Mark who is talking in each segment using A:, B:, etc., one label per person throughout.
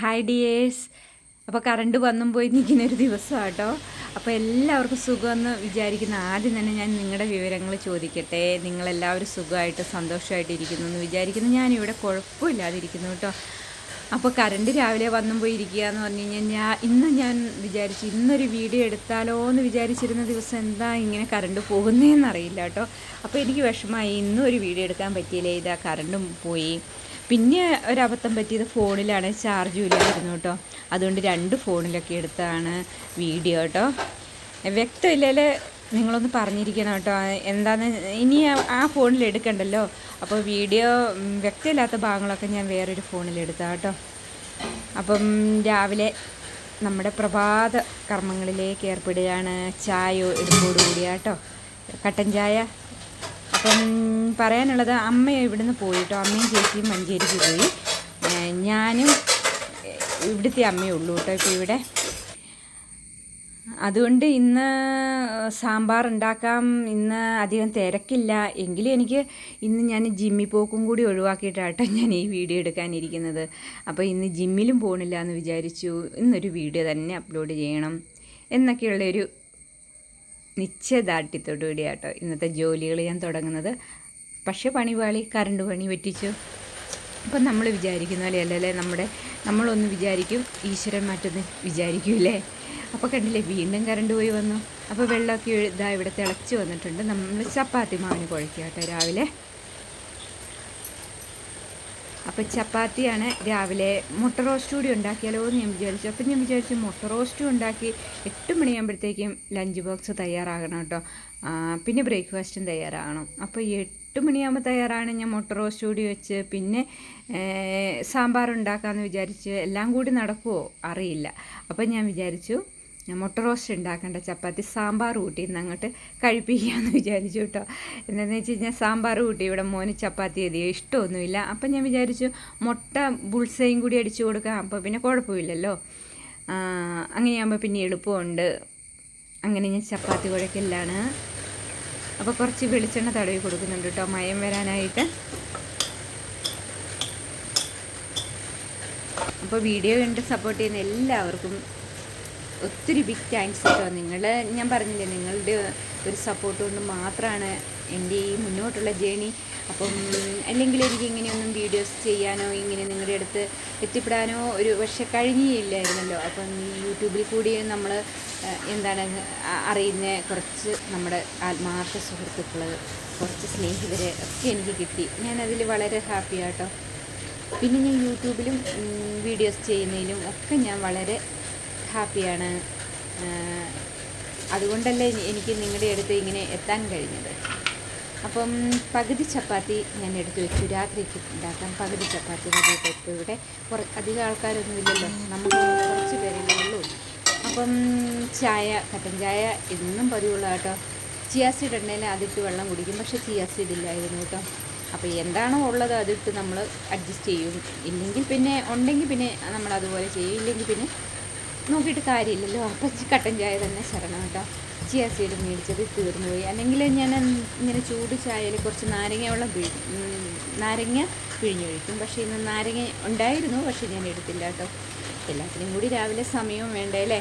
A: Hi dears അപ്പോൾ current വന്നും പോയി നിൽക്കുന്ന ഒരു ദിവസമാണ് കേട്ടോ അപ്പോൾ എല്ലാവർക്കും സുഖമെന്ന് വിചാരിക്കുന്ന ആദ്യം തന്നെ ഞാൻ നിങ്ങളുടെ വിവരങ്ങൾ ചോദിക്കട്ടെ. നിങ്ങളെല്ലാവരും സുഖമായിട്ട് സന്തോഷമായിട്ട് ഇരിക്കുന്നു എന്ന് വിചാരിക്കുന്നു. ഞാനിവിടെ കുഴപ്പമില്ലാതിരിക്കുന്നു കേട്ടോ. അപ്പോൾ കറണ്ട് രാവിലെ വന്നും പോയി ഇരിക്കുക എന്ന് പറഞ്ഞു കഴിഞ്ഞാൽ ഞാൻ ഇന്ന് ഞാൻ വിചാരിച്ചു ഇന്നൊരു വീഡിയോ എടുത്താലോ എന്ന് വിചാരിച്ചിരുന്ന ദിവസം എന്താ ഇങ്ങനെ കറണ്ട് പോകുന്നതെന്ന് അറിയില്ല കേട്ടോ. അപ്പോൾ എനിക്ക് വിഷമമായി ഇന്നും ഒരു വീഡിയോ എടുക്കാൻ പറ്റിയില്ലേ? ഇതാ കറണ്ടും പോയി. പിന്നെ ഒരബദ്ധം പറ്റിയത് ഫോണിലാണ്. ചാർജും ഇല്ലായിരുന്നു കേട്ടോ. അതുകൊണ്ട് രണ്ട് ഫോണിലൊക്കെ എടുത്താണ് വീഡിയോ കേട്ടോ. വ്യക്തമില്ലേ നിങ്ങളൊന്ന് പറഞ്ഞിരിക്കണം കേട്ടോ. എന്താന്ന് ഇനി ആ- ഫോണിൽ എടുക്കണ്ടല്ലോ? അപ്പോൾ വീഡിയോ വ്യക്തമില്ലാത്ത ഭാഗങ്ങളൊക്കെ ഞാൻ വേറൊരു ഫോണിൽ കേട്ടോ. അപ്പം രാവിലെ നമ്മുടെ പ്രഭാത കർമ്മങ്ങളിലേക്ക് ഏർപ്പെടുകയാണ്. ചായ എടുപ്പോടുകൂടിയാട്ടോ കട്ടൻ ചായ? അപ്പം പറയാനുള്ളത് അമ്മ ഇവിടുന്ന് പോയിട്ടോ അമ്മയും ചേച്ചിയും മഞ്ചേരിക്ക് പോയി. ഞാനും ഇവിടുത്തെ അമ്മയേ ഉള്ളൂ കേട്ടോ ഇപ്പോൾ ഇവിടെ. അതുകൊണ്ട് ഇന്ന് സാമ്പാർ ഉണ്ടാക്കാം ഇന്ന് അധികം തിരക്കില്ല. എങ്കിലും എനിക്ക് ഇന്ന് ഞാൻ ജിമ്മിൽ പോക്കും കൂടി ഒഴിവാക്കിയിട്ടാട്ടോ ഞാൻ ഈ വീഡിയോ എടുക്കാനിരിക്കുന്നത്. അപ്പോൾ ഇന്ന് ജിമ്മിലും പോകണില്ല എന്ന് വിചാരിച്ചു. ഇന്നൊരു വീഡിയോ തന്നെ അപ്ലോഡ് ചെയ്യണം എന്നൊക്കെയുള്ളൊരു നിശ്ചയദാർഢ്യത്തോടു കൂടിയാട്ടോ ഇന്നത്തെ ജോലികൾ ഞാൻ തുടങ്ങുന്നത്. പക്ഷേ പണി വാളി കറണ്ട് പണി പറ്റിച്ചു. അപ്പം നമ്മൾ വിചാരിക്കുന്ന പോലെ അല്ലല്ലേ? നമ്മുടെ നമ്മളൊന്ന് വിചാരിക്കും ഈശ്വരൻ മറ്റൊന്ന് വിചാരിക്കൂലേ അപ്പോൾ കണ്ടില്ലേ വീണ്ടും കറണ്ട് പോയി വന്നു. അപ്പോൾ വെള്ളമൊക്കെ ഇതാ ഇവിടെ തിളച്ച് വന്നിട്ടുണ്ട്. നമ്മൾ ചപ്പാത്തി മാവിന് കുഴക്കുക കേട്ടോ രാവിലെ. അപ്പോൾ ചപ്പാത്തിയാണ് രാവിലെ മുട്ട റോസ്റ്റ് കൂടി ഉണ്ടാക്കിയാലോ എന്ന് ഞാൻ വിചാരിച്ചു. അപ്പം ഞാൻ വിചാരിച്ചു മുട്ട റോസ്റ്റും ഉണ്ടാക്കി എട്ട് മണിയാകുമ്പോഴത്തേക്കും ലഞ്ച് ബോക്സ് തയ്യാറാകണം കേട്ടോ. പിന്നെ ബ്രേക്ക്ഫാസ്റ്റും തയ്യാറാകണം. അപ്പോൾ എട്ട് മണിയാകുമ്പോൾ തയ്യാറാണ് ഞാൻ മുട്ട റോസ്റ്റ് കൂടി വെച്ച്. പിന്നെ സാമ്പാർ ഉണ്ടാക്കാമെന്ന് വിചാരിച്ച് എല്ലാം കൂടി നടക്കുമോ അറിയില്ല. അപ്പം ഞാൻ വിചാരിച്ചു ഞാൻ മുട്ട റോസ്റ്റ് ഉണ്ടാക്കേണ്ട. ചപ്പാത്തി സാമ്പാർ കൂട്ടി ഇന്ന് അങ്ങോട്ട് കഴിപ്പിക്കാമെന്ന് വിചാരിച്ചു കേട്ടോ എന്താണെന്ന് വെച്ച് കഴിഞ്ഞാൽ സാമ്പാർ കൂട്ടി ഇവിടെ മോന് ചപ്പാത്തി അധികം ഇഷ്ടമൊന്നുമില്ല. അപ്പം ഞാൻ വിചാരിച്ചു മുട്ട ബുൾസയും കൂടി അടിച്ചു കൊടുക്കാം. അപ്പോൾ പിന്നെ കുഴപ്പമില്ലല്ലോ. അങ്ങനെയാകുമ്പോൾ പിന്നെ എളുപ്പമുണ്ട്. അങ്ങനെ ഞാൻ ചപ്പാത്തി കുഴക്കലാണ്. അപ്പോൾ കുറച്ച് വെളിച്ചെണ്ണ തടവി കൊടുക്കുന്നുണ്ട് കേട്ടോ മയം വരാനായിട്ട്. അപ്പോൾ വീഡിയോ കണ്ട് സപ്പോർട്ട് ചെയ്യുന്ന എല്ലാവർക്കും ഒത്തിരി ബിഗ് താങ്ക്സ് കേട്ടോ നിങ്ങൾ ഞാൻ പറഞ്ഞില്ലേ നിങ്ങളുടെ ഒരു സപ്പോർട്ട് കൊണ്ട് മാത്രമാണ് എന്റെ ഈ മുന്നോട്ടുള്ള ജേണി അപ്പം അല്ലെങ്കിൽ എനിക്ക് ഇങ്ങനെയൊന്നും വീഡിയോസ് ചെയ്യാനോ ഇങ്ങനെ നിങ്ങളുടെ അടുത്ത് എത്തിപ്പെടാനോ ഒരു പക്ഷെ കഴിഞ്ഞില്ലായിരുന്നല്ലോ. അപ്പം ഈ യൂട്യൂബിൽ കൂടി നമ്മൾ എന്താണ് അറിയുന്ന കുറച്ച് നമ്മുടെ ആത്മാർത്ഥ സുഹൃത്തുക്കൾ കുറച്ച് സ്നേഹിതർ ഒക്കെ എനിക്ക് കിട്ടി. ഞാനതിൽ വളരെ ഹാപ്പിയാട്ടോ പിന്നെ ഞാൻ യൂട്യൂബിലും വീഡിയോസ് ചെയ്യുന്നതിലും ഒക്കെ ഞാൻ വളരെ ഹാപ്പിയാണ്. അതുകൊണ്ടല്ലേ എനിക്ക് നിങ്ങളുടെ അടുത്ത് ഇങ്ങനെ എത്താൻ കഴിഞ്ഞത്. അപ്പം പകുതി ചപ്പാത്തി ഞാൻ എടുത്തു വെച്ചു. രാത്രിക്ക് ഉണ്ടാക്കാൻ പകുതി ചപ്പാത്തി മതി. ഇവിടെ കുറ അധികം ആൾക്കാരൊന്നും ഇല്ലല്ലോ നമുക്ക് കുറച്ച് പേരല്ലേ ഉള്ളൂ. അപ്പം ചായ കട്ടൻ ചായ എന്നും പതിവുള്ള കേട്ടോ. ചിയാസീഡ് ഉണ്ടെങ്കിൽ അതിട്ട് വെള്ളം കുടിക്കും. പക്ഷേ ചിയാസീഡ് ഇല്ലായിരുന്നു കേട്ടോ. അപ്പോൾ എന്താണോ ഉള്ളത് അതിട്ട് നമ്മൾ അഡ്ജസ്റ്റ് ചെയ്യും. ഇല്ലെങ്കിൽ പിന്നെ ഉണ്ടെങ്കിൽ പിന്നെ നമ്മൾ അതുപോലെ ചെയ്യും. ഇല്ലെങ്കിൽ പിന്നെ നോക്കിയിട്ട് കാര്യമില്ലല്ലോ. അപ്പം കട്ടൻ ചായ തന്നെ ശരണം കേട്ടോ. ചിയ സീഡ് മേടിച്ചത് തീർന്നു പോയി അല്ലെങ്കിൽ ഞാൻ ഇങ്ങനെ ചൂട് ചായയിൽ കുറച്ച് നാരങ്ങ വെള്ളം പിഴി നാരങ്ങ പിഴിഞ്ഞൊഴിക്കും. പക്ഷേ ഇന്ന് നാരങ്ങ ഉണ്ടായിരുന്നു. പക്ഷേ ഞാൻ എടുത്തില്ല കേട്ടോ. എല്ലാത്തിനും കൂടി രാവിലെ സമയവും വേണ്ടേ അല്ലേ?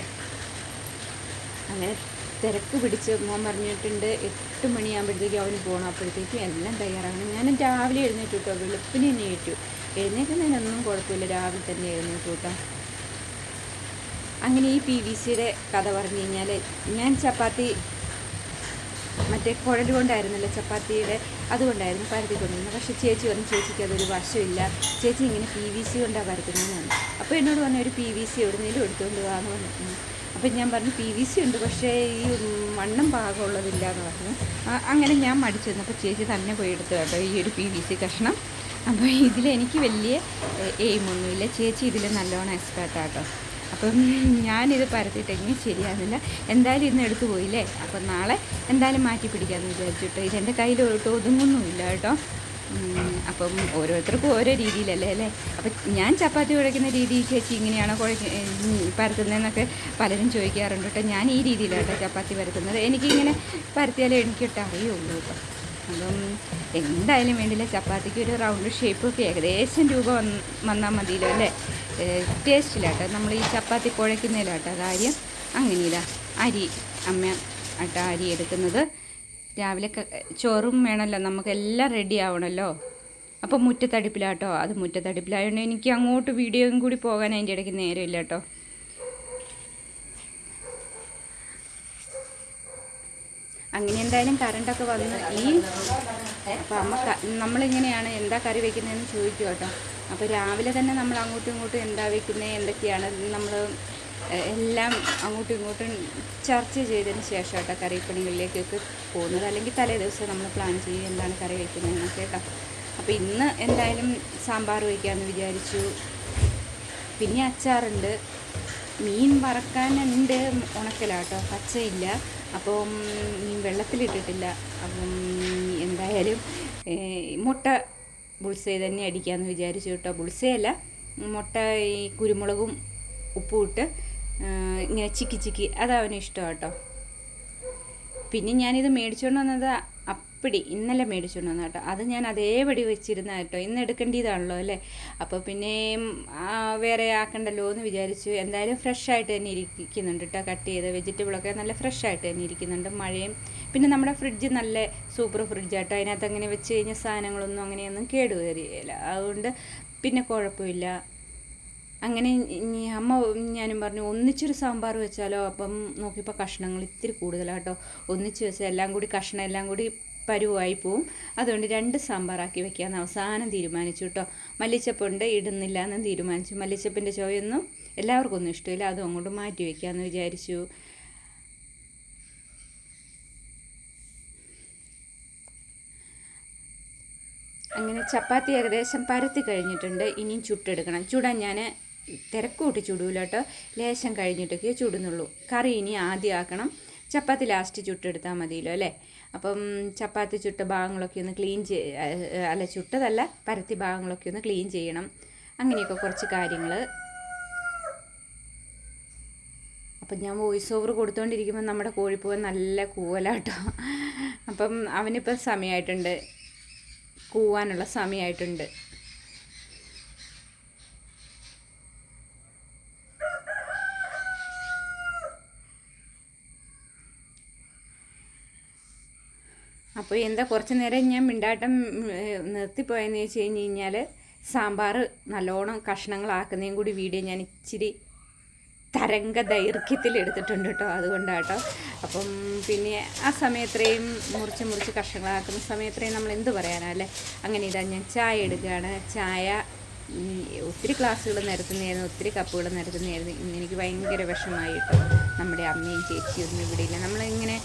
A: അങ്ങനെ തിരക്ക് പിടിച്ച് മോൻ പറഞ്ഞിട്ടുണ്ട് എട്ട് മണിയാകുമ്പോഴത്തേക്കും അവന് പോകണം അപ്പോഴത്തേക്കും എല്ലാം തയ്യാറാകണം ഞാൻ രാവിലെ എഴുന്നേറ്റു കേട്ടോ. വെളുപ്പിന് തന്നെ ഏറ്റു. എഴുന്നേക്കുന്നതിനൊന്നും കുഴപ്പമില്ല. രാവിലെ തന്നെ എഴുന്നേറ്റു കേട്ടോ. അങ്ങനെ ഈ പി വി സിയുടെ കഥ പറഞ്ഞു കഴിഞ്ഞാൽ ഞാൻ ചപ്പാത്തി മറ്റേ കുഴൽ കൊണ്ടായിരുന്നല്ലോ ചപ്പാത്തിയുടെ അതുകൊണ്ടായിരുന്നു പരത്തി കൊണ്ടിരുന്നത് പക്ഷേ ചേച്ചി പറഞ്ഞു ചേച്ചിക്ക് അതൊരു വശമില്ല. ചേച്ചി ഇങ്ങനെ പി വി സി കൊണ്ടാണ് പരത്തുന്നതെന്ന് അപ്പോൾ എന്നോട് പറഞ്ഞു ഒരു പി വി സി എവിടുന്നേലും എടുത്തുകൊണ്ട് വാന്ന് പറഞ്ഞു. അപ്പം ഞാൻ പറഞ്ഞു പി വി സി ഉണ്ട് പക്ഷേ ഈ മണ്ണും പാകമുള്ളതില്ല എന്ന് പറഞ്ഞു അങ്ങനെ ഞാൻ മടിച്ചു അപ്പോൾ ചേച്ചി തന്നെ പോയി എടുത്തു കേട്ടോ ഈ ഒരു പി വി സി കഷ്ണം. അപ്പോൾ ഇതിലെനിക്ക് വലിയ എയിമൊന്നുമില്ല. ചേച്ചി ഇതിൽ നല്ലോണം എക്സ്പേർട്ടാട്ടോ. അപ്പം ഞാനിത് പരത്തിയിട്ടെങ്കിൽ ശരിയാകുന്നില്ല എന്തായാലും ഇന്ന് എടുത്തു പോയില്ലേ? അപ്പം നാളെ എന്തായാലും മാറ്റി പിടിക്കാമെന്ന് വിചാരിച്ചിട്ട് ഇതെന്റെ കയ്യിൽ ഒതുങ്ങുന്നുമില്ല കേട്ടോ. അപ്പം ഓരോരുത്തർക്കും ഓരോ രീതിയിലല്ലേ അല്ലേ? അപ്പം ഞാൻ ചപ്പാത്തി കുഴക്കുന്ന രീതി ചേച്ചി ഇങ്ങനെയാണോ കുഴക്ക പരത്തുന്നതെന്നൊക്കെ പലരും ചോദിക്കാറുണ്ട് കേട്ടോ. ഞാൻ ഈ രീതിയിലാണ് ചപ്പാത്തി പരത്തുന്നത്. എനിക്കിങ്ങനെ പരത്തിയാലേ എനിക്കിട്ട് അറിയുള്ളൂ കേട്ടോ. അപ്പം എന്തായാലും വേണ്ടില്ല ചപ്പാത്തിക്ക് ഒരു റൗണ്ട് ഷേപ്പൊക്കെ ഏകദേശം രൂപ വന്ന് വന്നാൽ മതിയല്ലോ അല്ലേ? ടേസ്റ്റിലാട്ടോ. നമ്മൾ ഈ ചപ്പാത്തി കുഴയ്ക്കുന്നതിലാട്ടോ കാര്യം. അങ്ങനെ ഇതാ അരി അമ്മ ആട്ടോ അരി എടുക്കുന്നത്. രാവിലെ ചോറും വേണമല്ലോ. നമുക്കെല്ലാം റെഡി ആവണമല്ലോ. അപ്പോൾ മുറ്റത്തടുപ്പിലാട്ടോ. അത് മുറ്റത്തടുപ്പിലായതുകൊണ്ട് എനിക്ക് അങ്ങോട്ട് വീഡിയോയും കൂടി പോകാൻ അതിന്റെ ഇടയ്ക്ക് നേരമില്ല കേട്ടോ അങ്ങനെ എന്തായാലും കറണ്ടൊക്കെ വന്ന് ഈ അപ്പം അമ്മ നമ്മളിങ്ങനെയാണ് എന്താ കറി വയ്ക്കുന്നതെന്ന് ചോദിക്കും കേട്ടോ അപ്പോൾ രാവിലെ തന്നെ നമ്മൾ അങ്ങോട്ടും ഇങ്ങോട്ടും എന്താ വെക്കുന്നത് എന്തൊക്കെയാണ്? നമ്മൾ എല്ലാം അങ്ങോട്ടും ഇങ്ങോട്ടും ചർച്ച ചെയ്തതിന് ശേഷം കേട്ടോ കറിപ്പണികളിലേക്കൊക്കെ പോകുന്നത്. അല്ലെങ്കിൽ തലേ ദിവസം നമ്മൾ പ്ലാൻ ചെയ്യും എന്താണ് കറി വെക്കുന്നതെന്നൊക്കെ കേട്ടോ. അപ്പോൾ ഇന്ന് എന്തായാലും സാമ്പാർ വയ്ക്കാമെന്ന് വിചാരിച്ചു. പിന്നെ അച്ചാറുണ്ട്. മീൻ വറക്കാനുണ്ട് ഉണക്കലാട്ടോ പച്ചയില്ല. അപ്പോൾ മീൻ വെള്ളത്തിലിട്ടിട്ടില്ല. അപ്പം എന്തായാലും മുട്ട ബുൾസൈ തന്നെ അടിക്കാമെന്ന് വിചാരിച്ചു കേട്ടോ. ബുൾസയല്ല മുട്ട ഈ കുരുമുളകും ഉപ്പും ഇട്ട് ഇങ്ങനെ ചിക്കി ചിക്കി. അത് അവന് ഇഷ്ടം കേട്ടോ. പിന്നെ ഞാനിത് മേടിച്ചുകൊണ്ട് വന്നത് അപ്പടി. ഇന്നലെ മേടിച്ചുകൊണ്ട് വന്ന കേട്ടോ. അത് ഞാൻ അതേപടി വെച്ചിരുന്ന കേട്ടോ. ഇന്ന് എടുക്കേണ്ടതാണല്ലോ അല്ലേ? അപ്പോൾ പിന്നെ ആ, വേറെ ആക്കണ്ടല്ലോ എന്ന് വിചാരിച്ചു. എന്തായാലും ഫ്രഷ് ആയിട്ട് തന്നെ ഇരിക്കുന്നുണ്ട് കേട്ടോ. കട്ട് ചെയ്ത വെജിറ്റബിളൊക്കെ നല്ല ഫ്രഷ് ആയിട്ട് തന്നെ ഇരിക്കുന്നുണ്ട്. മഴയും പിന്നെ നമ്മുടെ ഫ്രിഡ്ജ് നല്ല സൂപ്പർ ഫ്രിഡ്ജാട്ടോ അതിനകത്ത് അങ്ങനെ വെച്ച് കഴിഞ്ഞാൽ സാധനങ്ങളൊന്നും അങ്ങനെയൊന്നും കേടുകയറിയില്ല അതുകൊണ്ട് പിന്നെ കുഴപ്പമില്ല. അങ്ങനെ അമ്മ ഞാനും പറഞ്ഞു ഒന്നിച്ചൊരു സാമ്പാർ വെച്ചാലോ? അപ്പം നോക്കിയപ്പോൾ കഷ്ണങ്ങൾ ഇത്തിരി കൂടുതലാട്ടോ. ഒന്നിച്ച് വെച്ചാൽ എല്ലാം കൂടി കഷ്ണം എല്ലാം കൂടി പരുവായി പോവും. അതുകൊണ്ട് രണ്ട് സാമ്പാറാക്കി വെക്കാമെന്ന് അവസാനം തീരുമാനിച്ചു കേട്ടോ മല്ലിച്ചപ്പുണ്ട് ഇടുന്നില്ല എന്ന് തീരുമാനിച്ചു. മല്ലിച്ചപ്പിന്റെ ചോയൊന്നും എല്ലാവർക്കും ഒന്നും ഇഷ്ടമില്ല. അതും അങ്ങോട്ട് മാറ്റി വെക്കാമെന്ന് വിചാരിച്ചു. അങ്ങനെ ചപ്പാത്തി ഏകദേശം പരത്തി കഴിഞ്ഞിട്ടുണ്ട്. ഇനിയും ചുട്ടെടുക്കണം. ചുടാൻ ഞാൻ തിരക്കൂട്ടി ചുടൂല കേട്ടോ. ലേശം കഴിഞ്ഞിട്ടൊക്കെ ചുടുന്നുള്ളൂ. കറി ഇനി ആദ്യം ആക്കണം. ചപ്പാത്തി ലാസ്റ്റ് ചുട്ടെടുത്താൽ മതിയല്ലോ അല്ലേ? അപ്പം ചപ്പാത്തി ചുട്ട ഭാഗങ്ങളൊക്കെ ഒന്ന് ക്ലീൻ ചെയ് അല്ല ചുട്ടതല്ല പരത്തി ഭാഗങ്ങളൊക്കെ ഒന്ന് ക്ലീൻ ചെയ്യണം. അങ്ങനെയൊക്കെ കുറച്ച് കാര്യങ്ങൾ അപ്പം ഞാൻ വോയിസ് ഓവർ കൊടുത്തുകൊണ്ടിരിക്കുമ്പോൾ നമ്മുടെ കോഴിപ്പോവൻ നല്ല കൂവലാട്ടോ. അപ്പം അവനിപ്പോൾ സമയമായിട്ടുണ്ട് കൂവാനുള്ള സമയമായിട്ടുണ്ട് അപ്പോൾ എന്താ കുറച്ച് നേരം ഞാൻ മിണ്ടാട്ടം നിർത്തിപ്പോയെന്ന് വെച്ച് കഴിഞ്ഞ് കഴിഞ്ഞാൽ സാമ്പാർ നല്ലോണം കഷ്ണങ്ങളാക്കുന്നതും കൂടി വീഡിയോ ഞാൻ ഇച്ചിരി തരംഗ ദൈർഘ്യത്തിൽ എടുത്തിട്ടുണ്ട് കേട്ടോ. അതുകൊണ്ടാട്ടോ. അപ്പം പിന്നെ ആ സമയത്രയും മുറിച്ച് മുറിച്ച് കഷ്ണങ്ങളാക്കുന്ന സമയത്രയും നമ്മൾ എന്ത് പറയാനാ അല്ലേ? അങ്ങനെ ഇതാ ഞാൻ ചായ എടുക്കുകയാണ്. ചായ ഒത്തിരി ക്ലാസ്സുകൾ നിരത്തുന്നതായിരുന്നു ഒത്തിരി കപ്പുകൾ നിരത്തുന്നതായിരുന്നു. ഇന്ന് എനിക്ക് ഭയങ്കര വിഷമായി കേട്ടോ നമ്മുടെ അമ്മയും ചേച്ചിയൊന്നും ഇവിടെ ഇല്ല. നമ്മളിങ്ങനെ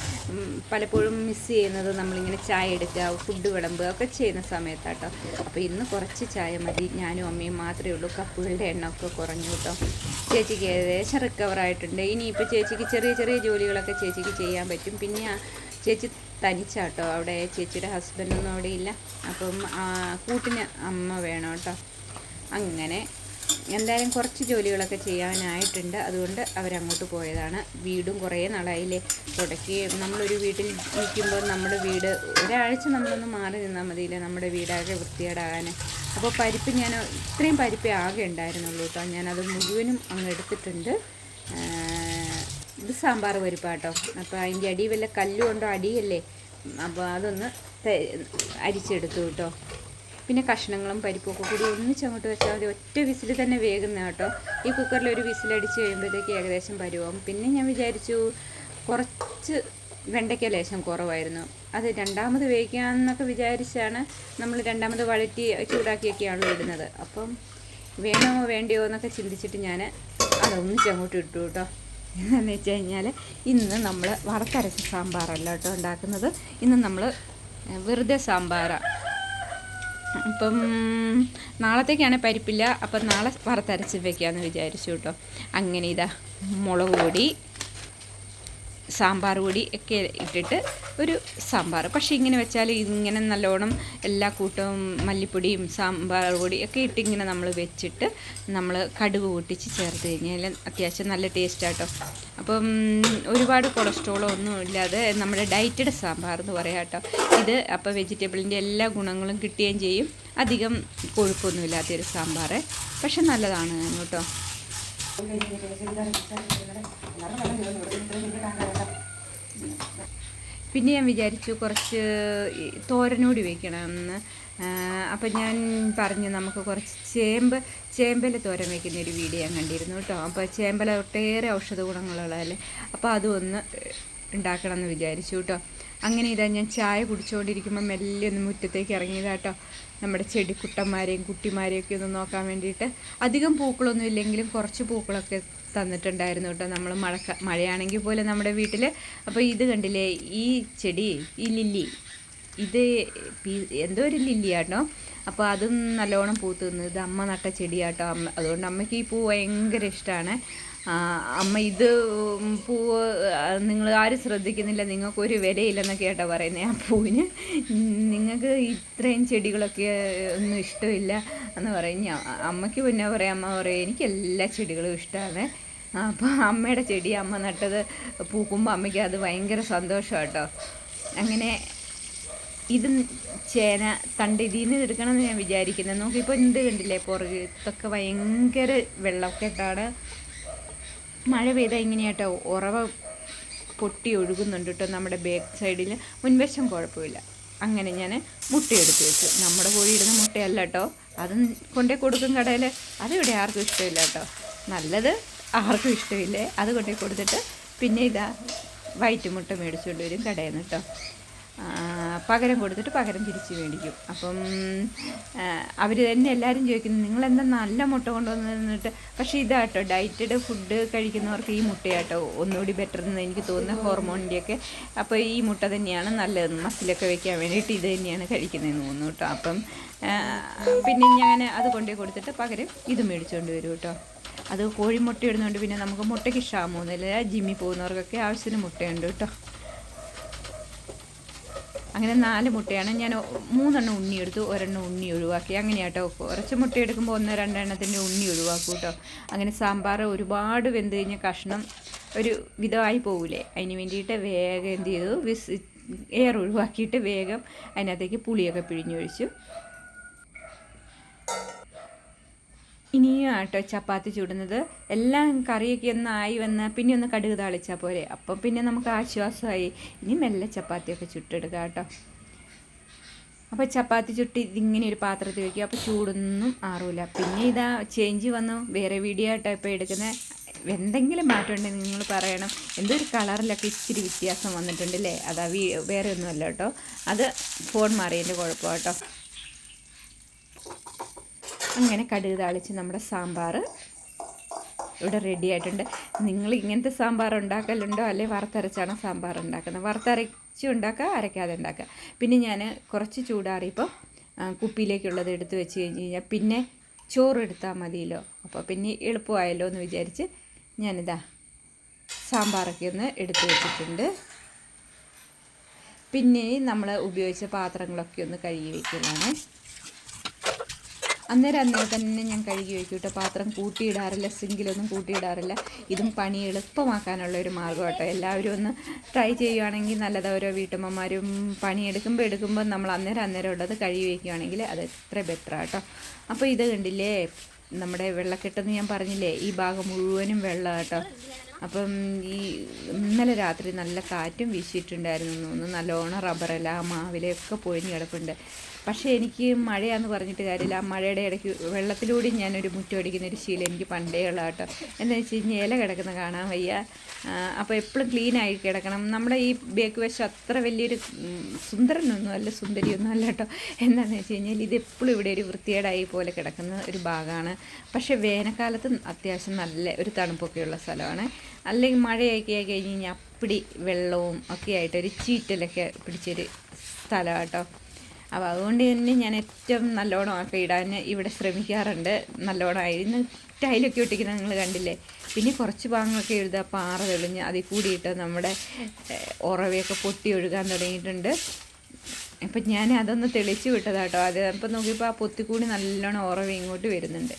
A: പലപ്പോഴും മിസ് ചെയ്യുന്നത് നമ്മളിങ്ങനെ ചായ എടുക്കുക ഫുഡ് വിളമ്പുക ഒക്കെ ചെയ്യുന്ന സമയത്താട്ടോ. അപ്പോൾ ഇന്ന് കുറച്ച് ചായ മതി. ഞാനും അമ്മയും മാത്രമേ ഉള്ളൂ. കപ്പുകളുടെ എണ്ണമൊക്കെ കുറഞ്ഞു കേട്ടോ. ചേച്ചിക്ക് ഏകദേശം റിക്കവർ ആയിട്ടുണ്ട്. ഇനിയിപ്പോൾ ചേച്ചിക്ക് ചെറിയ ചെറിയ ജോലികളൊക്കെ ചേച്ചിക്ക് ചെയ്യാൻ പറ്റും. പിന്നെ ചേച്ചി തനിച്ചാട്ടോ. അവിടെ ചേച്ചിയുടെ ഹസ്ബൻഡൊന്നും അവിടെ ഇല്ല അപ്പം കൂട്ടിന് അമ്മ വേണം കേട്ടോ. അങ്ങനെ എന്തായാലും കുറച്ച് ജോലികളൊക്കെ ചെയ്യാനായിട്ടുണ്ട്. അതുകൊണ്ട് അവരങ്ങോട്ട് പോയതാണ്. വീടും കുറേ നാളായില്ലേ. തുടക്കി നമ്മളൊരു വീട്ടിൽ നിൽക്കുമ്പോൾ നമ്മുടെ വീട് ഒരാഴ്ച നമ്മളൊന്ന് മാറി നിന്നാൽ മതിയില്ലേ നമ്മുടെ വീടാകെ വൃത്തികേടാകാൻ. അപ്പോൾ പരിപ്പ് ഞാൻ ഇത്രയും പരിപ്പ് ആകെ ഉണ്ടായിരുന്നുള്ളൂ കേട്ടോ. ഞാനത് മുഴുവനും അങ്ങ് എടുത്തിട്ടുണ്ട്. ഇത് സാമ്പാർ പരിപ്പാട്ടോ. അപ്പോൾ അതിന്റെ അടി വല്ല കല്ലുകൊണ്ടോ അടിയല്ലേ. അപ്പോൾ അതൊന്ന് അരിച്ചെടുത്തു കേട്ടോ. പിന്നെ കഷ്ണങ്ങളും പരിപ്പും ഒക്കെ കൂടി ഒന്നിച്ചങ്ങോട്ട് വെച്ചാൽ മതി. ഒറ്റ വിസിൽ തന്നെ വേകുന്ന കേട്ടോ. ഈ കുക്കറിൽ ഒരു വിസിലടിച്ച് കഴിയുമ്പോഴത്തേക്ക് ഏകദേശം പരുവാകും പിന്നെ ഞാൻ വിചാരിച്ചു കുറച്ച് വെണ്ടയ്ക്ക ലേശം കുറവായിരുന്നു. അത് രണ്ടാമത് വേവിക്കാമെന്നൊക്കെ വിചാരിച്ചാണ് നമ്മൾ രണ്ടാമത് വഴറ്റി ചൂടാക്കിയൊക്കെയാണല്ലോ ഇടുന്നത്. അപ്പം വേണമോ വേണ്ടയോ എന്നൊക്കെ ചിന്തിച്ചിട്ട് ഞാൻ അതൊന്നിച്ച് അങ്ങോട്ട് ഇട്ടു കേട്ടോ. എന്താണെന്ന് വെച്ച് കഴിഞ്ഞാൽ ഇന്ന് നമ്മൾ വറുത്തരച്ച സാമ്പാറല്ല കേട്ടോ ഉണ്ടാക്കുന്നത്. ഇന്ന് നമ്മൾ വെറുതെ സാമ്പാറാണ് അപ്പം നാളത്തേക്കാണ് പരിപ്പില്ല. അപ്പം നാളെ വറുത്തരച്ച് വെക്കാമെന്ന് വിചാരിച്ചു കേട്ടോ. അങ്ങനെ ഇതാ മുളക് പൊടി സാമ്പാർ പൊടി ഒക്കെ ഇട്ടിട്ട് ഒരു സാമ്പാർ പക്ഷേ ഇങ്ങനെ വെച്ചാൽ ഇങ്ങനെ നല്ലോണം എല്ലാ കൂട്ടവും മല്ലിപ്പൊടിയും സാമ്പാർ പൊടി ഒക്കെ ഇട്ട് ഇങ്ങനെ നമ്മൾ വെച്ചിട്ട് നമ്മൾ കടുക് പൊട്ടിച്ച് ചേർത്ത് കഴിഞ്ഞാൽ അത്യാവശ്യം നല്ല ടേസ്റ്റാട്ടോ. അപ്പം ഒരുപാട് കൊളസ്ട്രോളോ ഒന്നും ഇല്ലാതെ നമ്മുടെ ഡയറ്റഡ് സാമ്പാർ എന്ന് പറയാം കേട്ടോ. ഇത് അപ്പോൾ വെജിറ്റബിളിന്റെ എല്ലാ ഗുണങ്ങളും കിട്ടുകയും ചെയ്യും. അധികം കൊഴുപ്പൊന്നുമില്ലാത്തൊരു സാമ്പാർ പക്ഷെ നല്ലതാണ് കേട്ടോ. പിന്നെ ഞാൻ വിചാരിച്ചു കുറച്ച് തോരനോടി വെക്കണമെന്ന് അപ്പം ഞാൻ പറഞ്ഞു നമുക്ക് കുറച്ച് ചേമ്പ് ചേമ്പല തോരൻ വയ്ക്കുന്ന ഒരു വീഡിയോ ഞാൻ കണ്ടിരുന്നു കേട്ടോ. അപ്പോൾ ചേമ്പല ഒട്ടേറെ ഔഷധ ഗുണങ്ങളുള്ളതല്ലേ അപ്പോൾ അതൊന്ന് ഉണ്ടാക്കണം എന്ന് വിചാരിച്ചു കേട്ടോ. അങ്ങനെ ഇതാ ഞാൻ ചായ കുടിച്ചുകൊണ്ടിരിക്കുമ്പോൾ മെല്ലെ ഒന്ന് മുറ്റത്തേക്ക് ഇറങ്ങിയതാട്ടോ. നമ്മുടെ ചെടിക്കുട്ടന്മാരെയും കുട്ടിമാരെയൊക്കെ ഒന്ന് നോക്കാൻ വേണ്ടിയിട്ട്. അധികം പൂക്കളൊന്നും ഇല്ലെങ്കിലും കുറച്ച് പൂക്കളൊക്കെ തന്നിട്ടുണ്ടായിരുന്നു കേട്ടോ നമ്മൾ മഴക്ക മഴയാണെങ്കിൽ പോലെ നമ്മുടെ വീട്ടിൽ അപ്പോൾ ഇത് കണ്ടില്ലേ ഈ ചെടി ഈ ലില്ലി ഇത് എന്തോ ഒരു ലില്ലിയാട്ടോ അപ്പോൾ അതും നല്ലോണം പൂത്ത് നിന്ന് ഇത് അമ്മ നട്ട ചെടിയാട്ടോ. അമ്മ അതുകൊണ്ട് അമ്മയ്ക്ക് ഈ പൂ ഭയങ്കര ഇഷ്ടമാണ് അമ്മ ഇത് പൂവ് നിങ്ങൾ ആരും ശ്രദ്ധിക്കുന്നില്ല നിങ്ങൾക്കൊരു വിലയില്ലെന്നൊക്കെ കേട്ടോ പറയുന്നത് ആ പൂവിന് നിങ്ങൾക്ക് ഇത്രയും ചെടികളൊക്കെ ഒന്നും ഇഷ്ടമില്ല എന്ന് പറയും. ഞാൻ അമ്മയ്ക്ക് പിന്നെ പറയാം അമ്മ പറയും എനിക്ക് എല്ലാ ചെടികളും ഇഷ്ടമാണ്. അപ്പോൾ അമ്മയുടെ ചെടി അമ്മ നട്ടത് പൂക്കുമ്പോൾ അമ്മയ്ക്ക് അത് ഭയങ്കര സന്തോഷം കേട്ടോ. അങ്ങനെ ഇത് ചേന തണ്ട് ഇതിൽ നിന്ന് എടുക്കണമെന്ന് ഞാൻ വിചാരിക്കുന്നത് നോക്കിയപ്പോൾ എന്ത് കണ്ടില്ലേ പുറത്തൊക്കെ ഭയങ്കര വെള്ളക്കെട്ടാണ്. മഴ പെയ്താൽ ഇങ്ങനെയാട്ടോ ഉറവ പൊട്ടി ഒഴുകുന്നുണ്ട് കേട്ടോ നമ്മുടെ ബാക്ക് സൈഡിൽ മുൻവശം കുഴപ്പമില്ല. അങ്ങനെ ഞാൻ മുട്ടയെടുത്ത് വെച്ചു. നമ്മുടെ കോഴിയിടുന്ന മുട്ടയല്ല കേട്ടോ. അതും കൊണ്ടേ കൊടുക്കും കടയിൽ അതിവിടെ ആർക്കും ഇഷ്ടമില്ല കേട്ടോ. നല്ലത് ആർക്കും ഇഷ്ടമില്ലേ? അത് കൊണ്ടേ കൊടുത്തിട്ട് പിന്നെ ഇതാ വൈറ്റ് മുട്ട മേടിച്ചുകൊണ്ട് വരും കടയിൽ നിന്ന് കേട്ടോ. പകരം കൊടുത്തിട്ട് പകരം തിരിച്ച് മേടിക്കും. അപ്പം അവർ തന്നെ എല്ലാവരും ചോദിക്കുന്നു നിങ്ങളെന്താ നല്ല മുട്ട കൊണ്ടുവന്നിട്ട് പക്ഷേ ഇതാട്ടോ ഡയറ്റഡ് ഫുഡ് കഴിക്കുന്നവർക്ക് ഈ മുട്ടയാട്ടോ ഒന്നുകൂടി ബെറ്റർ എന്ന് എനിക്ക് തോന്നുന്ന ഹോർമോണിന്റെയൊക്കെ അപ്പോൾ ഈ മുട്ട തന്നെയാണ് നല്ലത് മസിലൊക്കെ വെക്കാൻ വേണ്ടിയിട്ട് ഇത് തന്നെയാണ് കഴിക്കുന്നതെന്ന് തോന്നുന്നു കേട്ടോ. അപ്പം പിന്നെ ഞാൻ അത് കൊണ്ടേ കൊടുത്തിട്ട് പകരം ഇത് മേടിച്ചുകൊണ്ട് വരും കേട്ടോ. അത് കോഴിമുട്ട ഇടുന്നുണ്ട് പിന്നെ നമുക്ക് മുട്ടയ്ക്ക് ക്ഷാമമൊന്നുമില്ല. ജിമ്മിൽ പോകുന്നവർക്കൊക്കെ ആവശ്യത്തിന് മുട്ടയുണ്ട് കേട്ടോ. അങ്ങനെ നാല് മുട്ടയാണ്. ഞാൻ മൂന്നെണ്ണം ഉണ്ണി എടുത്തു. ഒരെണ്ണം ഉണ്ണി ഒഴിവാക്കി. അങ്ങനെ അങ്ങനെയാട്ടോ കുറച്ച് മുട്ട എടുക്കുമ്പോൾ ഒന്ന് രണ്ടെണ്ണത്തിന്റെ ഉണ്ണി ഒഴിവാക്കും കേട്ടോ അങ്ങനെ സാമ്പാർ ഒരുപാട് വെന്ത് കഴിഞ്ഞ കഷ്ണം ഒരു വിധമായി പോകില്ലേ അതിന് വേണ്ടിയിട്ട് വേഗം എന്ത് ചെയ്തു? വിസ് എയർ ഒഴിവാക്കിയിട്ട് വേഗം അതിനകത്തേക്ക് പുളിയൊക്കെ പിഴിഞ്ഞൊഴിച്ചു. ഇനിയും ആട്ടോ ചപ്പാത്തി ചുടുന്നത്. എല്ലാം കറിയൊക്കെ ഒന്ന് ആയി വന്ന് പിന്നെ ഒന്ന് കടുക് താളിച്ചാൽ പോരെ. അപ്പം പിന്നെ നമുക്ക് ആശ്വാസമായി. ഇനി മെല്ലെ ചപ്പാത്തിയൊക്കെ ചുട്ടെടുക്കാം കേട്ടോ. അപ്പോൾ ചപ്പാത്തി ചുട്ട് ഇതിങ്ങനെ ഒരു പാത്രത്തിൽ വയ്ക്കുക അപ്പോൾ ചൂടൊന്നും ആറൂല. പിന്നെ ഇതാ ചേഞ്ച് വന്നു. വേറെ വീഡിയോ ആയിട്ടോ ഇപ്പോൾ എടുക്കുന്നത് എന്തെങ്കിലും മാറ്റം ഉണ്ടെങ്കിൽ നിങ്ങൾ പറയണം. എന്തൊരു കളറിലൊക്കെ ഇച്ചിരി വ്യത്യാസം വന്നിട്ടുണ്ടല്ലേ അതാ വേറെ ഒന്നുമല്ല കേട്ടോ. അത് ഫോൺ മാറിയതിന്റെ കുഴപ്പം കേട്ടോ. അങ്ങനെ കടുക് താളിച്ച് നമ്മുടെ സാമ്പാർ ഇവിടെ റെഡി ആയിട്ടുണ്ട്. നിങ്ങൾ ഇങ്ങനത്തെ സാമ്പാർ ഉണ്ടാക്കലുണ്ടോ? അല്ലെ വറുത്തരച്ചാണോ സാമ്പാർ ഉണ്ടാക്കുന്നത്? വറുത്തരച്ച് ഉണ്ടാക്കുക അരയ്ക്കാതെ ഉണ്ടാക്കുക. പിന്നെ ഞാൻ കുറച്ച് ചൂടാറിയപ്പോൾ കുപ്പിയിലേക്കുള്ളത് എടുത്ത് വെച്ച് കഴിഞ്ഞ് കഴിഞ്ഞാൽ പിന്നെ ചോറ് എടുത്താൽ മതിയല്ലോ. അപ്പോൾ പിന്നെ എളുപ്പമായല്ലോ എന്ന് വിചാരിച്ച് ഞാനിതാ സാമ്പാറൊക്കെ ഒന്ന് എടുത്ത് വെച്ചിട്ടുണ്ട്. പിന്നെ നമ്മൾ ഉപയോഗിച്ച പാത്രങ്ങളൊക്കെ ഒന്ന് കഴുകി വയ്ക്കലാണ് അന്നേരം അന്നേരം തന്നെ ഞാൻ കഴുകി വയ്ക്കും കേട്ടോ പാത്രം കൂട്ടിയിടാറില്ല സിങ്കിലൊന്നും കൂട്ടിയിടാറില്ല. ഇതും പണി എളുപ്പമാക്കാനുള്ള ഒരു മാർഗം കേട്ടോ എല്ലാവരും ഒന്ന് ട്രൈ ചെയ്യുവാണെങ്കിൽ നല്ലത്. ഓരോ വീട്ടമ്മമാരും പണിയെടുക്കുമ്പോൾ എടുക്കുമ്പോൾ നമ്മൾ അന്നേരം അന്നേരം ഉള്ളത് കഴുകി വയ്ക്കുകയാണെങ്കിൽ അത് എത്ര ബെറ്റർ കേട്ടോ അപ്പോൾ ഇത് കണ്ടില്ലേ? നമ്മുടെ വെള്ളക്കെട്ടെന്ന് ഞാൻ പറഞ്ഞില്ലേ? ഈ ഭാഗം മുഴുവനും വെള്ളം കേട്ടോ അപ്പം ഈ ഇന്നലെ രാത്രി നല്ല കാറ്റും വീശിയിട്ടുണ്ടായിരുന്നു. ഒന്ന് നല്ലോണം റബ്ബറല്ല മാവിലൊക്കെ പൊഴിഞ്ഞ് കിടപ്പുണ്ട്. പക്ഷേ എനിക്ക് മഴയാന്ന് പറഞ്ഞിട്ട് കാര്യമില്ല. ആ മഴയുടെ ഇടയ്ക്ക് വെള്ളത്തിലൂടെ ഞാനൊരു മുറ്റം അടിക്കുന്ന ഒരു ശീലം എനിക്ക് പണ്ടേ ഉള്ള കേട്ടോ. എന്താണെന്ന് വെച്ച് കഴിഞ്ഞാൽ ഇല കിടക്കുന്ന കാണാൻ വയ്യ. അപ്പോൾ എപ്പോഴും ക്ലീനായി കിടക്കണം. നമ്മുടെ ഈ ബേക്ക് വശം അത്ര വലിയൊരു സുന്ദരനൊന്നും അല്ല സുന്ദരിയൊന്നും അല്ല കേട്ടോ. എന്താണെന്ന് വെച്ച് കഴിഞ്ഞാൽ ഇതെപ്പോഴും ഇവിടെ ഒരു വൃത്തികേടായി പോലെ കിടക്കുന്ന ഒരു ഭാഗമാണ്. പക്ഷേ വേനൽക്കാലത്ത് അത്യാവശ്യം നല്ല ഒരു തണുപ്പൊക്കെയുള്ള സ്ഥലമാണ്. അല്ലെങ്കിൽ മഴയൊക്കെ ആയി കഴിഞ്ഞ് കഴിഞ്ഞാൽ അപ്പിടി വെള്ളവും ഒക്കെ ആയിട്ട് ഒരു ചീറ്റലൊക്കെ പിടിച്ചൊരു സ്ഥലമാണ് കേട്ടോ. അപ്പോൾ അതുകൊണ്ട് തന്നെ ഞാൻ ഏറ്റവും നല്ലോണം ഒക്കെ ഇടാൻ ഇവിടെ ശ്രമിക്കാറുണ്ട്. നല്ലോണം അതിന് ടൈലൊക്കെ ഒട്ടിക്കുന്നത് നിങ്ങൾ കണ്ടില്ലേ? പിന്നെ കുറച്ച് ഭാഗങ്ങളൊക്കെ എഴുതുക. പാറ തെളിഞ്ഞ് അതിൽ കൂടിയിട്ട് നമ്മുടെ ഉറവയൊക്കെ പൊട്ടി ഒഴുകാൻ തുടങ്ങിയിട്ടുണ്ട്. അപ്പം ഞാൻ അതൊന്ന് തെളിച്ച് വിട്ടതാട്ടോ. അത് അപ്പം നോക്കിയപ്പോൾ ആ പൊത്തിക്കൂടി നല്ലോണം ഉറവ ഇങ്ങോട്ട് വരുന്നുണ്ട്.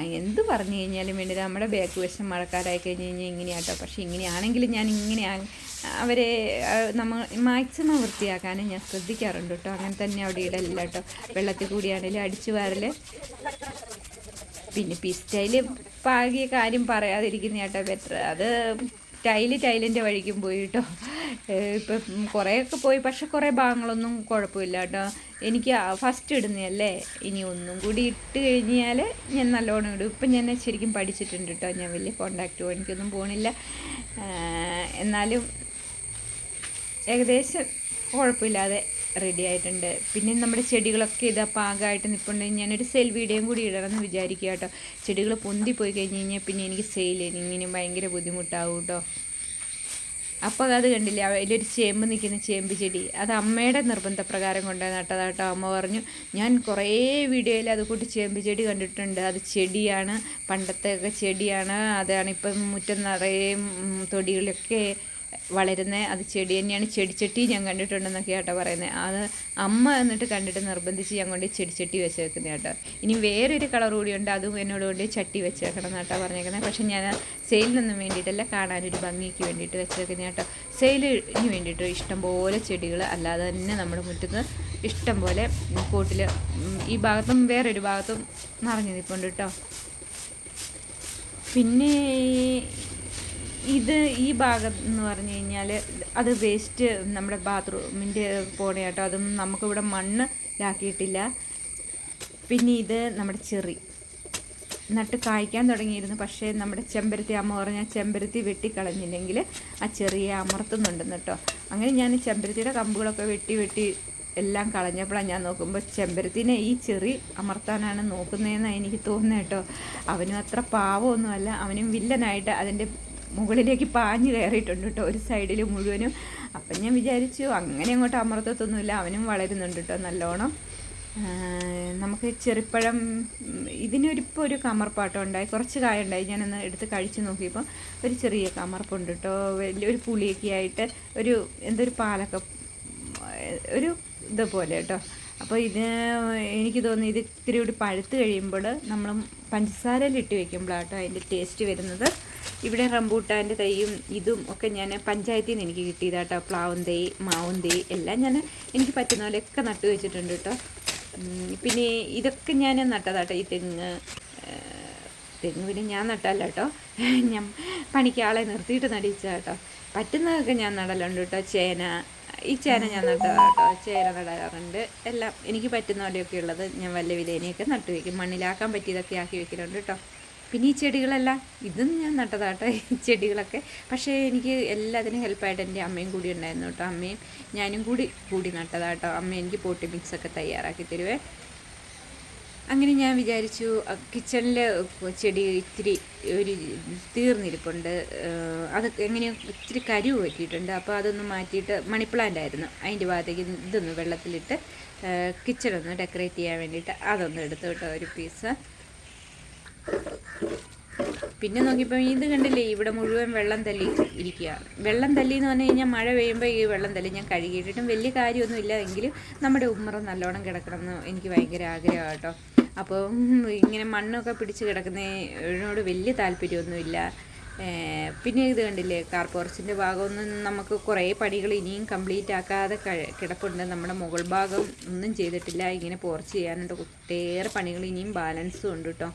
A: എന്ത് പറഞ്ഞു കഴിഞ്ഞാലും വേണ്ടി നമ്മുടെ ബാക്ക് വശം മഴക്കാരായി കഴിഞ്ഞ് കഴിഞ്ഞാൽ ഇങ്ങനെയാട്ടോ. പക്ഷേ ഇങ്ങനെയാണെങ്കിലും ഞാൻ ഇങ്ങനെ അവരെ നമ്മൾ മാക്സിമം വൃത്തിയാക്കാനും ഞാൻ ശ്രദ്ധിക്കാറുണ്ട് കേട്ടോ. അങ്ങനെ തന്നെ അവിടെ ഇടലില്ല കേട്ടോ. വെള്ളത്തിൽ കൂടിയാണെങ്കിലും അടിച്ചു വാരൽ പിന്നെ പിസ്റ്റൈൽ പാകിയ കാര്യം പറയാതിരിക്കുന്ന കേട്ടോ ബെറ്റർ. അത് ടൈൽ ടൈലിന്റെ വഴിക്കും പോയി കേട്ടോ. ഇപ്പം കുറേയൊക്കെ പോയി. പക്ഷെ കുറേ ഭാഗങ്ങളൊന്നും കുഴപ്പമില്ല കേട്ടോ. എനിക്ക് ഫസ്റ്റ് ഇടുന്നതല്ലേ. ഇനി ഒന്നും കൂടി ഇട്ട് കഴിഞ്ഞാൽ ഞാൻ നല്ലോണം ഇടും. ഇപ്പം ഞാൻ ശരിക്കും പഠിച്ചിട്ടുണ്ട് കേട്ടോ. ഞാൻ വലിയ കോണ്ടാക്റ്റ് എനിക്കൊന്നും പോണില്ല. എന്നാലും ഏകദേശം കുഴപ്പമില്ലാതെ റെഡി ആയിട്ടുണ്ട്. പിന്നെ നമ്മുടെ ചെടികളൊക്കെ ഇതാ പാകമായിട്ട് നിൽപ്പുണ്ട് ഞാനൊരു സെൽ വീഡിയോയും കൂടി ഇടണമെന്ന് വിചാരിക്കുക കേട്ടോ. ചെടികൾ പൊന്തിപ്പോയി കഴിഞ്ഞ് കഴിഞ്ഞാൽ പിന്നെ എനിക്ക് സെയിൽ ഇങ്ങനെ ഭയങ്കര ബുദ്ധിമുട്ടാവും കേട്ടോ. അപ്പോൾ അത് കണ്ടില്ലേ അതിലൊരു ചേമ്പ് നിൽക്കുന്ന ചേമ്പ് ചെടി. അത് അമ്മയുടെ നിർബന്ധപ്രകാരം കൊണ്ടുപോയി നട്ടതാട്ടോ അമ്മ പറഞ്ഞു ഞാൻ കുറേ വീഡിയോയിൽ അത് കൂട്ടി ചേമ്പ് ചെടി കണ്ടിട്ടുണ്ട്. അത് ചെടിയാണ് പണ്ടത്തെ ഒക്കെ ചെടിയാണ്. അതാണ് ഇപ്പം മുറ്റം നിറയെ ഉം, തൊടികളിലൊക്കെ വളരുന്ന. അത് ചെടി തന്നെയാണ്. ചെടിച്ചട്ടി ഞാൻ കണ്ടിട്ടുണ്ടെന്നൊക്കെ കേട്ടോ പറയുന്നത് അത് അമ്മ എന്നിട്ട് കണ്ടിട്ട് നിർബന്ധിച്ച് ഞാൻ കൊണ്ട് ചെടിച്ചട്ടി വെച്ച് വെക്കുന്നത് കേട്ടോ. ഇനി വേറൊരു കളർ കൂടിയുണ്ട് അതും എന്നോട് കൊണ്ട് ചട്ടി വെച്ച് വെക്കണം എന്നാട്ടോ പറഞ്ഞേക്കുന്നത് പക്ഷേ ഞാൻ സെയിലിനൊന്നും വേണ്ടിയിട്ടല്ല കാണാനൊരു ഭംഗിക്ക് വേണ്ടിയിട്ട് വെച്ച് വെക്കുന്നത് കേട്ടോ. സെയിലിന് വേണ്ടിയിട്ട് ഇഷ്ടംപോലെ ചെടികൾ അല്ലാതെ തന്നെ നമ്മുടെ മുറ്റത്ത് ഇഷ്ടംപോലെ കൂട്ടിൽ ഈ ഭാഗത്തും വേറൊരു ഭാഗത്തും നിറഞ്ഞു നിൽപ്പുണ്ട് കേട്ടോ. പിന്നെ ഇത് ഈ ഭാഗം എന്ന് പറഞ്ഞു കഴിഞ്ഞാൽ അത് വേസ്റ്റ് നമ്മുടെ ബാത്റൂമിന്റെ പോണ കേട്ടോ. അതും നമുക്കിവിടെ മണ്ണ് ഇതാക്കിയിട്ടില്ല. പിന്നെ ഇത് നമ്മുടെ ചെറി. നട്ട് കായ്ക്കാൻ തുടങ്ങിയിരുന്നു. പക്ഷേ നമ്മുടെ ചെമ്പരത്തി അമ്മ പറഞ്ഞാൽ ചെമ്പരത്തി വെട്ടിക്കളഞ്ഞില്ലെങ്കിൽ ആ ചെറിയ അമർത്തുന്നുണ്ടെന്ന് കേട്ടോ. അങ്ങനെ ഞാൻ ചെമ്പരത്തിയുടെ കമ്പുകളൊക്കെ വെട്ടി വെട്ടി എല്ലാം കളഞ്ഞപ്പോഴാണ് ഞാൻ നോക്കുമ്പോൾ ചെമ്പരത്തിനെ ഈ ചെറി അമർത്താനാണ് നോക്കുന്നതെന്നാണ് എനിക്ക് തോന്നുന്നത് കേട്ടോ. അവനും അത്ര പാവമൊന്നുമല്ല. അവനും വില്ലനായിട്ട് അതിന്റെ മുകളിലേക്ക് പാഞ്ഞ് കയറിയിട്ടുണ്ട് കേട്ടോ ഒരു സൈഡിൽ മുഴുവനും. അപ്പം ഞാൻ വിചാരിച്ചു അങ്ങനെ അങ്ങോട്ട് അമൃതത്തൊന്നുമില്ല അവനും വളരുന്നുണ്ട് കേട്ടോ നല്ലോണം. നമുക്ക് ചെറുപ്പഴം ഇതിനൊരിപ്പോൾ ഒരു കമർപ്പാട്ടം ഉണ്ടായി കുറച്ച് കായ ഉണ്ടായി ഞാനൊന്ന് എടുത്ത് കഴിച്ച് നോക്കിയപ്പോൾ ഒരു ചെറിയ കമർപ്പുണ്ട് കേട്ടോ. വലിയൊരു പുളിയൊക്കെ ആയിട്ട് ഒരു എന്തൊരു പാലൊക്കെ ഒരു ഇതുപോലെ കേട്ടോ. അപ്പോൾ ഇത് എനിക്ക് തോന്നി ഇത് ഇത്തിരി കൂടി പഴുത്ത് കഴിയുമ്പോൾ നമ്മൾ വെക്കുമ്പോഴാണ് കേട്ടോ അതിന്റെ ടേസ്റ്റ് വരുന്നത്. ഇവിടെ റംബൂട്ടാന്റെ തൈയും ഇതും ഒക്കെ ഞാൻ പഞ്ചായത്തിൽ നിന്ന് എനിക്ക് കിട്ടിയതാട്ടോ. പ്ലാവും തൈ മാവും തൈ എല്ലാം ഞാൻ എനിക്ക് പറ്റുന്ന പോലെയൊക്കെ നട്ടു വെച്ചിട്ടുണ്ട് കേട്ടോ. പിന്നെ ഇതൊക്കെ ഞാൻ നട്ടതാട്ടോ. ഈ തെങ്ങ് തെങ്ങ് പിന്നെ ഞാൻ നട്ടല്ല കേട്ടോ. ഞാൻ പണിക്ക് ആളെ നിർത്തിയിട്ട് നടിച്ച കേട്ടോ. പറ്റുന്നതൊക്കെ ഞാൻ നടലുണ്ട് കേട്ടോ. ചേന ഈ ചേന ഞാൻ നട്ടതാണ് കേട്ടോ. ചേന നടാറുണ്ട്. എല്ലാം എനിക്ക് പറ്റുന്ന പോലെയൊക്കെ ഉള്ളത് ഞാൻ വല്ല വിലേനെയൊക്കെ നട്ടു വയ്ക്കും മണ്ണിലാക്കാൻ പറ്റിയതൊക്കെ ആക്കി വെക്കലുണ്ട് കേട്ടോ. പിന്നെ ഈ ചെടികളെല്ലാം ഇതും ഞാൻ നട്ടതാട്ടോ ഈ ചെടികളൊക്കെ. പക്ഷേ എനിക്ക് എല്ലാത്തിനും ഹെൽപ്പായിട്ട് എന്റെ അമ്മയും കൂടി ഉണ്ടായിരുന്നു കേട്ടോ. അമ്മയും ഞാനും കൂടി കൂടി നട്ടതാട്ടോ. അമ്മ എനിക്ക് പോട്ടി മിക്സൊക്കെ തയ്യാറാക്കി തരുവേ. അങ്ങനെ ഞാൻ വിചാരിച്ചു കിച്ചണിൽ ചെടി ഇത്തിരി ഒരു തീർന്നിരിപ്പുണ്ട്. അത് എങ്ങനെയോ ഇത്തിരി കരുവ് പറ്റിയിട്ടുണ്ട്. അപ്പോൾ അതൊന്ന് മാറ്റിയിട്ട് മണി പ്ലാന്റ് ആയിരുന്നു. അതിന്റെ ഭാഗത്തേക്ക് ഇതൊന്ന് വെള്ളത്തിലിട്ട് കിച്ചൺ ഒന്ന് ഡെക്കറേറ്റ് ചെയ്യാൻ വേണ്ടിയിട്ട് അതൊന്ന് എടുത്തു കേട്ടോ ഒരു പീസ് പിന്നെ നോക്കിയപ്പോൾ ഇത് കണ്ടില്ലേ ഇവിടെ മുഴുവൻ വെള്ളം തല്ലി ഇരിക്കുകയാണ്. വെള്ളം തല്ലി എന്ന് പറഞ്ഞു കഴിഞ്ഞാൽ മഴ പെയ്യുമ്പോൾ ഈ വെള്ളം തല്ലി ഞാൻ കഴുകിയിട്ടും വലിയ കാര്യമൊന്നുമില്ല എങ്കിലും നമ്മുടെ ഉമ്മറ നല്ലോണം കിടക്കണം എന്ന് എനിക്ക് ഭയങ്കര ആഗ്രഹമാണ് കേട്ടോ അപ്പോൾ ഇങ്ങനെ മണ്ണൊക്കെ പിടിച്ച് കിടക്കുന്നതിനോട് വലിയ താല്പര്യമൊന്നുമില്ല. പിന്നെ ഇത് കണ്ടില്ലേ കാർ പോർച്ചിന്റെ ഭാഗമൊന്നും നമുക്ക് കുറേ പണികൾ ഇനിയും കംപ്ലീറ്റ് ആക്കാതെ കിടപ്പുണ്ട്. നമ്മുടെ മുകൾ ഭാഗം ഒന്നും ചെയ്തിട്ടില്ല. ഇങ്ങനെ പോർച്ച് ചെയ്യാനുണ്ട്. ഒട്ടേറെ പണികൾ ഇനിയും ബാലൻസും ഉണ്ട് കേട്ടോ.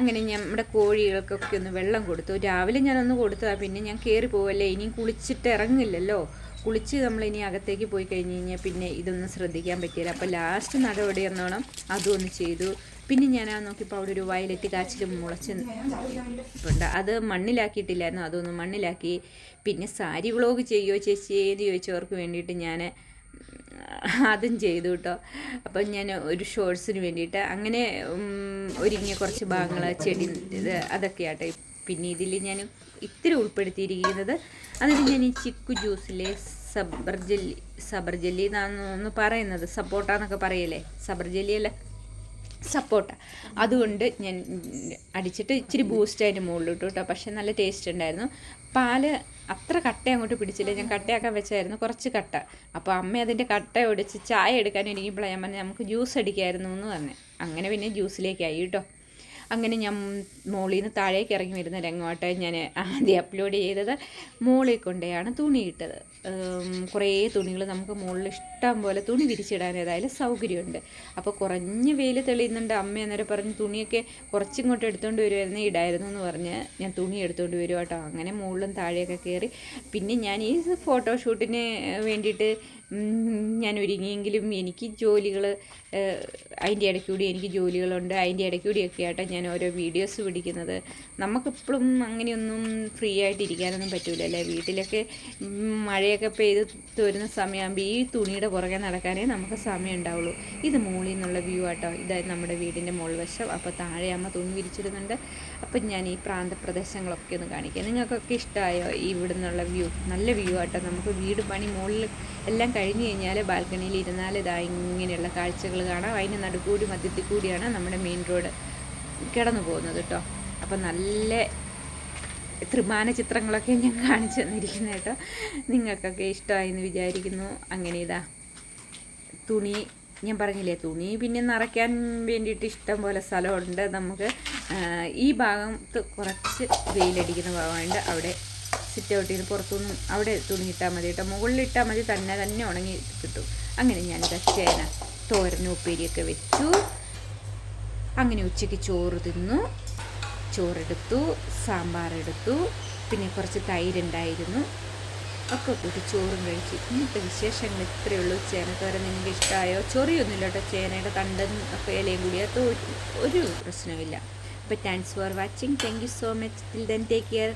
A: അങ്ങനെ നമ്മുടെ കോഴികൾക്കൊക്കെ ഒന്ന് വെള്ളം കൊടുത്തു. രാവിലെ ഞാനൊന്ന് കൊടുത്തതാ പിന്നെ ഞാൻ കയറി പോവല്ലേ ഇനിയും കുളിച്ചിട്ട് ഇറങ്ങില്ലല്ലോ. കുളിച്ച് നമ്മൾ ഇനി അകത്തേക്ക് പോയി കഴിഞ്ഞ് കഴിഞ്ഞാൽ പിന്നെ ഇതൊന്നും ശ്രദ്ധിക്കാൻ പറ്റിയില്ല അപ്പോൾ ലാസ്റ്റ് നടപടി എന്നോണം അതും ഒന്ന് ചെയ്തു. പിന്നെ ഞാൻ ആ നോക്കിയപ്പോൾ അവിടെ ഒരു വയലറ്റ് കാച്ചിൽ മുളച്ച് ഉണ്ട് അത് മണ്ണിലാക്കിയിട്ടില്ലായിരുന്നു അതൊന്ന് മണ്ണിലാക്കി. പിന്നെ സാരി വ്ളോഗ് ചെയ്യുമോ ചേച്ചി ഏത് ചോദിച്ചവർക്ക് വേണ്ടിയിട്ട് ഞാൻ അതും ചെയ്തു കേട്ടോ. അപ്പം ഞാൻ ഒരു ഷോർട്സിന് വേണ്ടിയിട്ട് അങ്ങനെ ഒരുങ്ങിയ കുറച്ച് ഭാഗങ്ങൾ ചെടി അതൊക്കെ ആട്ടെ. പിന്നെ ഇതിൽ ഞാൻ ഇത്തിരി ഉൾപ്പെടുത്തിയിരിക്കുന്നത് അതിൽ ഞാൻ ഈ ചിക്കു ജ്യൂസിലെ സബർജല്ലി സബർജല്ലി സബർ എന്നാണ് ഒന്ന് പറയുന്നത്. സപ്പോട്ട എന്നൊക്കെ പറയല്ലേ? സബർജല്ലി അല്ല സപ്പോട്ട. അതുകൊണ്ട് ഞാൻ അടിച്ചിട്ട് ഇച്ചിരി ബൂസ്റ്റ് അതിന്റെ മുകളിലിട്ടു കേട്ടോ പക്ഷേ നല്ല ടേസ്റ്റ് ഉണ്ടായിരുന്നു. പാൽ അത്ര കട്ട അങ്ങോട്ട് പിടിച്ചില്ല. ഞാൻ കട്ടയാക്കാൻ വെച്ചായിരുന്നു. കുറച്ച് കട്ട. അപ്പോൾ അമ്മ അതിന്റെ കട്ട ഒടിച്ച് ചായ എടുക്കാൻ ഇരിക്കുമ്പോഴാണ് ഞാൻ പറഞ്ഞു നമുക്ക് ജ്യൂസ് അടിക്കായിരുന്നു എന്ന് പറഞ്ഞു. അങ്ങനെ പിന്നെ ജ്യൂസിലേക്കായി കേട്ടോ അങ്ങനെ ഞാൻ മോളിൽ നിന്ന് താഴേക്ക് ഇറങ്ങി വരുന്ന രംഗമായിട്ട് ഞാൻ ആദ്യം അപ്ലോഡ് ചെയ്തത്. മോളിൽ കൊണ്ടെയാണ് തുണി ഇട്ടത്. ഉം, കുറേ തുണികൾ നമുക്ക് മുകളിൽ ഇഷ്ടം പോലെ തുണി വിരിച്ചിടാൻ ഏതായാലും സൗകര്യമുണ്ട്. അപ്പോൾ കുറഞ്ഞ് വെയിൽ തെളിയുന്നുണ്ട്. അമ്മ അന്നേരം പറഞ്ഞ് തുണിയൊക്കെ കുറച്ചിങ്ങോട്ട് എടുത്തുകൊണ്ട് വരുമായിരുന്നു ഇടായിരുന്നു എന്ന് പറഞ്ഞ് ഞാൻ തുണി എടുത്തുകൊണ്ട് വരും കേട്ടോ. അങ്ങനെ മുകളിലും താഴെയൊക്കെ കയറി പിന്നെ ഞാൻ ഈ ഫോട്ടോഷൂട്ടിന് വേണ്ടിയിട്ട് ഞാൻ ഒരുങ്ങിയെങ്കിലും എനിക്ക് ജോലികൾ അതിന്റെ ഇടയ്ക്കൂടി എനിക്ക് ജോലികളുണ്ട്. അതിന്റെ ഇടയ്ക്കൂടിയൊക്കെ ആയിട്ട് ഞാൻ ഓരോ വീഡിയോസ് പിടിക്കുന്നത്. നമുക്കിപ്പോഴും അങ്ങനെയൊന്നും ഫ്രീ ആയിട്ട് ഇരിക്കാനൊന്നും പറ്റൂലല്ലേ വീട്ടിലൊക്കെ മഴയൊക്കെ പെയ്ത് തോരുന്ന സമയമാകുമ്പോൾ ഈ തുണിയുടെ പുറകെ നടക്കാനേ നമുക്ക് സമയം ഉണ്ടാവുള്ളൂ. ഇത് മുകളിൽ നിന്നുള്ള വ്യൂ ആട്ടോ. ഇതായി നമ്മുടെ വീടിന്റെ മുകൾ വശം. അപ്പോൾ താഴെ അമ്മ തുണി വിരിച്ചിടുന്നുണ്ട്. അപ്പം ഞാൻ ഈ പ്രാന്തപ്രദേശങ്ങളൊക്കെ ഒന്ന് കാണിക്കാം. നിങ്ങൾക്കൊക്കെ ഇഷ്ടമായോ ഇവിടെ നിന്നുള്ള വ്യൂ നല്ല വ്യൂ ആട്ടോ. നമുക്ക് വീട് പണി മുകളിൽ എല്ലാം കഴിഞ്ഞ് കഴിഞ്ഞാൽ ബാൽക്കണിയിൽ ഇരുന്നാൽ ഇതാ ഇങ്ങനെയുള്ള കാഴ്ചകൾ കാണാം. അതിന് നടുക്കൂടി മധ്യത്തിൽ കൂടിയാണ് നമ്മുടെ മെയിൻ റോഡ് കിടന്നു പോകുന്നത് കേട്ടോ. അപ്പം നല്ല ത്രിമാന ചിത്രങ്ങളൊക്കെ ഞാൻ കാണിച്ചു തന്നിരിക്കുന്നത് കേട്ടോ. നിങ്ങൾക്കൊക്കെ ഇഷ്ടമായി എന്ന് വിചാരിക്കുന്നു. അങ്ങനെ ഇതാ തുണി ഞാൻ പറഞ്ഞില്ലേ തുണി പിന്നെ നിറയ്ക്കാൻ വേണ്ടിയിട്ട് ഇഷ്ടം പോലെ സ്ഥലമുണ്ട് നമുക്ക്. ഈ ഭാഗത്ത് കുറച്ച് വെയിലടിക്കുന്ന ഭാഗമുണ്ട്. അവിടെ സിറ്റ് ഔട്ടിൽ നിന്ന് പുറത്തുനിന്നും അവിടെ തുണി ഇട്ടാൽ മതി കേട്ടോ. മുകളിലിട്ടാൽ മതി തന്നെ തന്നെ ഉണങ്ങി കിട്ടും. അങ്ങനെ ഞാനിത് ചേന തോരനും ഉപ്പേരിയൊക്കെ വെച്ചു. അങ്ങനെ ഉച്ചയ്ക്ക് ചോറ് തിന്നു. ചോറെടുത്തു സാമ്പാറെടുത്തു. പിന്നെ കുറച്ച് തൈരുണ്ടായിരുന്നു. ഒക്കെ കൂട്ടി ചോറും കഴിച്ചു. ഇന്നത്തെ വിശേഷങ്ങൾ ഇത്രയേ ഉള്ളൂ ചേനത്തോരൻ നിങ്ങൾക്ക് ഇഷ്ടമായോ? ചൊറിയൊന്നുമില്ല കേട്ടോ ചേനയുടെ തണ്ടും ഒക്കെ ഇലയും കൂടി അത് ഒരു പ്രശ്നമില്ല അപ്പോൾ thanks for watching thank you so much till then take care